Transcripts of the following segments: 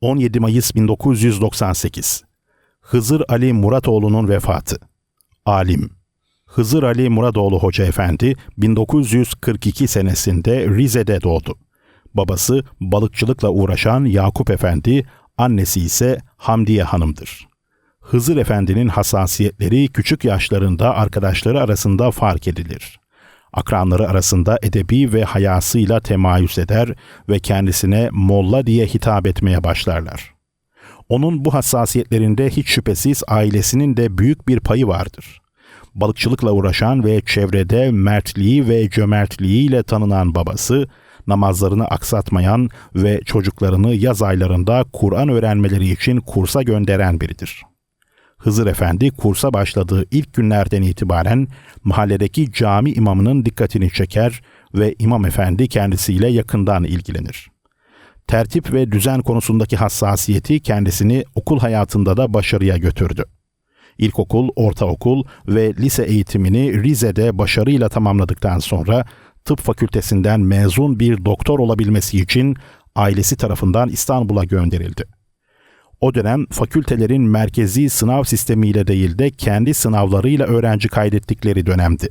17 Mayıs 1998 Hızır Ali Muratoğlu'nun vefatı Alim Hızır Ali Muradoğlu Hoca Efendi 1942 senesinde Rize'de doğdu. Babası balıkçılıkla uğraşan Yakup Efendi, annesi ise Hamdiye Hanım'dır. Hızır Efendi'nin hassasiyetleri küçük yaşlarında arkadaşları arasında fark edilir. Akranları arasında edebi ve hayasıyla temayüz eder ve kendisine molla diye hitap etmeye başlarlar. Onun bu hassasiyetlerinde hiç şüphesiz ailesinin de büyük bir payı vardır. Balıkçılıkla uğraşan ve çevrede mertliği ve cömertliğiyle tanınan babası, namazlarını aksatmayan ve çocuklarını yaz aylarında Kur'an öğrenmeleri için kursa gönderen biridir. Hızır Efendi kursa başladığı ilk günlerden itibaren mahalledeki cami imamının dikkatini çeker ve imam efendi kendisiyle yakından ilgilenir. Tertip ve düzen konusundaki hassasiyeti kendisini okul hayatında da başarıya götürdü. İlkokul, ortaokul ve lise eğitimini Rize'de başarıyla tamamladıktan sonra tıp fakültesinden mezun bir doktor olabilmesi için ailesi tarafından İstanbul'a gönderildi. O dönem fakültelerin merkezi sınav sistemiyle değil de kendi sınavlarıyla öğrenci kaydettikleri dönemdi.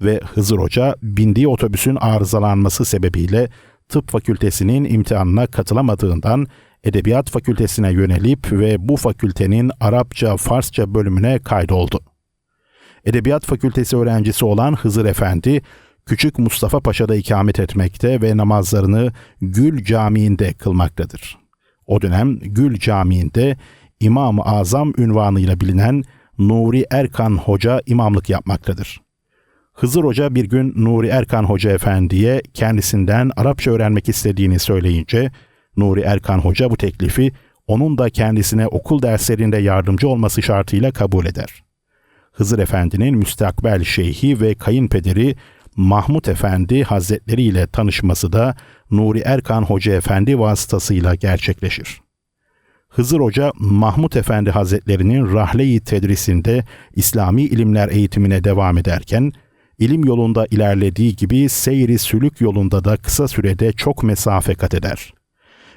Ve Hızır Hoca bindiği otobüsün arızalanması sebebiyle tıp fakültesinin imtihanına katılamadığından edebiyat fakültesine yönelip ve bu fakültenin Arapça, Farsça bölümüne kaydoldu. Edebiyat fakültesi öğrencisi olan Hızır Efendi, Küçük Mustafa Paşa'da ikamet etmekte ve namazlarını Gül Camii'nde kılmaktadır. O dönem Gül Camii'nde İmam-ı Azam ünvanıyla bilinen Nuri Erkan Hoca imamlık yapmaktadır. Hızır Hoca bir gün Nuri Erkan Hoca Efendi'ye kendisinden Arapça öğrenmek istediğini söyleyince, Nuri Erkan Hoca bu teklifi onun da kendisine okul derslerinde yardımcı olması şartıyla kabul eder. Hızır Efendi'nin müstakbel şeyhi ve kayınpederi Mahmut Efendi Hazretleri ile tanışması da Nuri Erkan Hoca Efendi vasıtasıyla gerçekleşir. Hızır Hoca Mahmut Efendi Hazretlerinin rahle-i tedrisinde İslami ilimler eğitimine devam ederken, ilim yolunda ilerlediği gibi seyri sülük yolunda da kısa sürede çok mesafe kat eder.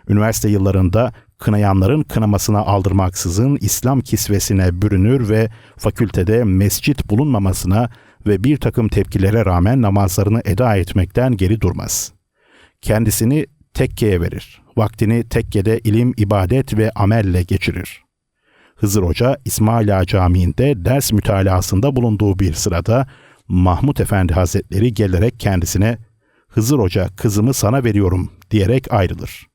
Üniversite yıllarında kınayanların kınamasına aldırmaksızın İslam kisvesine bürünür ve fakültede mescit bulunmamasına ve bir takım tepkilere rağmen namazlarını eda etmekten geri durmaz. Kendisini tekkeye verir. Vaktini tekkede ilim, ibadet ve amelle geçirir. Hızır Hoca İsmaila Camii'nde ders mütalasında bulunduğu bir sırada Mahmut Efendi Hazretleri gelerek kendisine Hızır Hoca kızımı sana veriyorum diyerek ayrılır.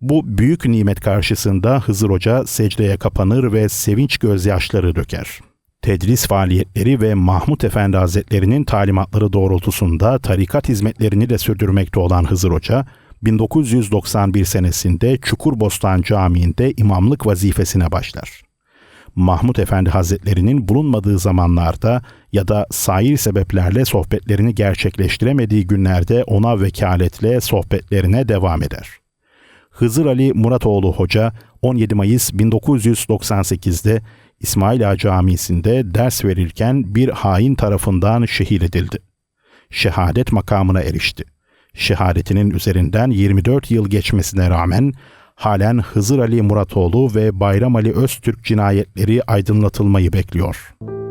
Bu büyük nimet karşısında Hızır Hoca secdeye kapanır ve sevinç gözyaşları döker. Tedris faaliyetleri ve Mahmut Efendi Hazretleri'nin talimatları doğrultusunda tarikat hizmetlerini de sürdürmekte olan Hızır Hoca, 1991 senesinde Çukurbostan Camii'nde imamlık vazifesine başlar. Mahmut Efendi Hazretleri'nin bulunmadığı zamanlarda ya da sair sebeplerle sohbetlerini gerçekleştiremediği günlerde ona vekaletle sohbetlerine devam eder. Hızır Ali Muratoğlu Hoca 17 Mayıs 1998'de İsmail Ağa Camisi'nde ders verirken bir hain tarafından şehir edildi. Şehadet makamına erişti. Şehadetinin üzerinden 24 yıl geçmesine rağmen halen Hızır Ali Muratoğlu ve Bayram Ali Öztürk cinayetleri aydınlatılmayı bekliyor.''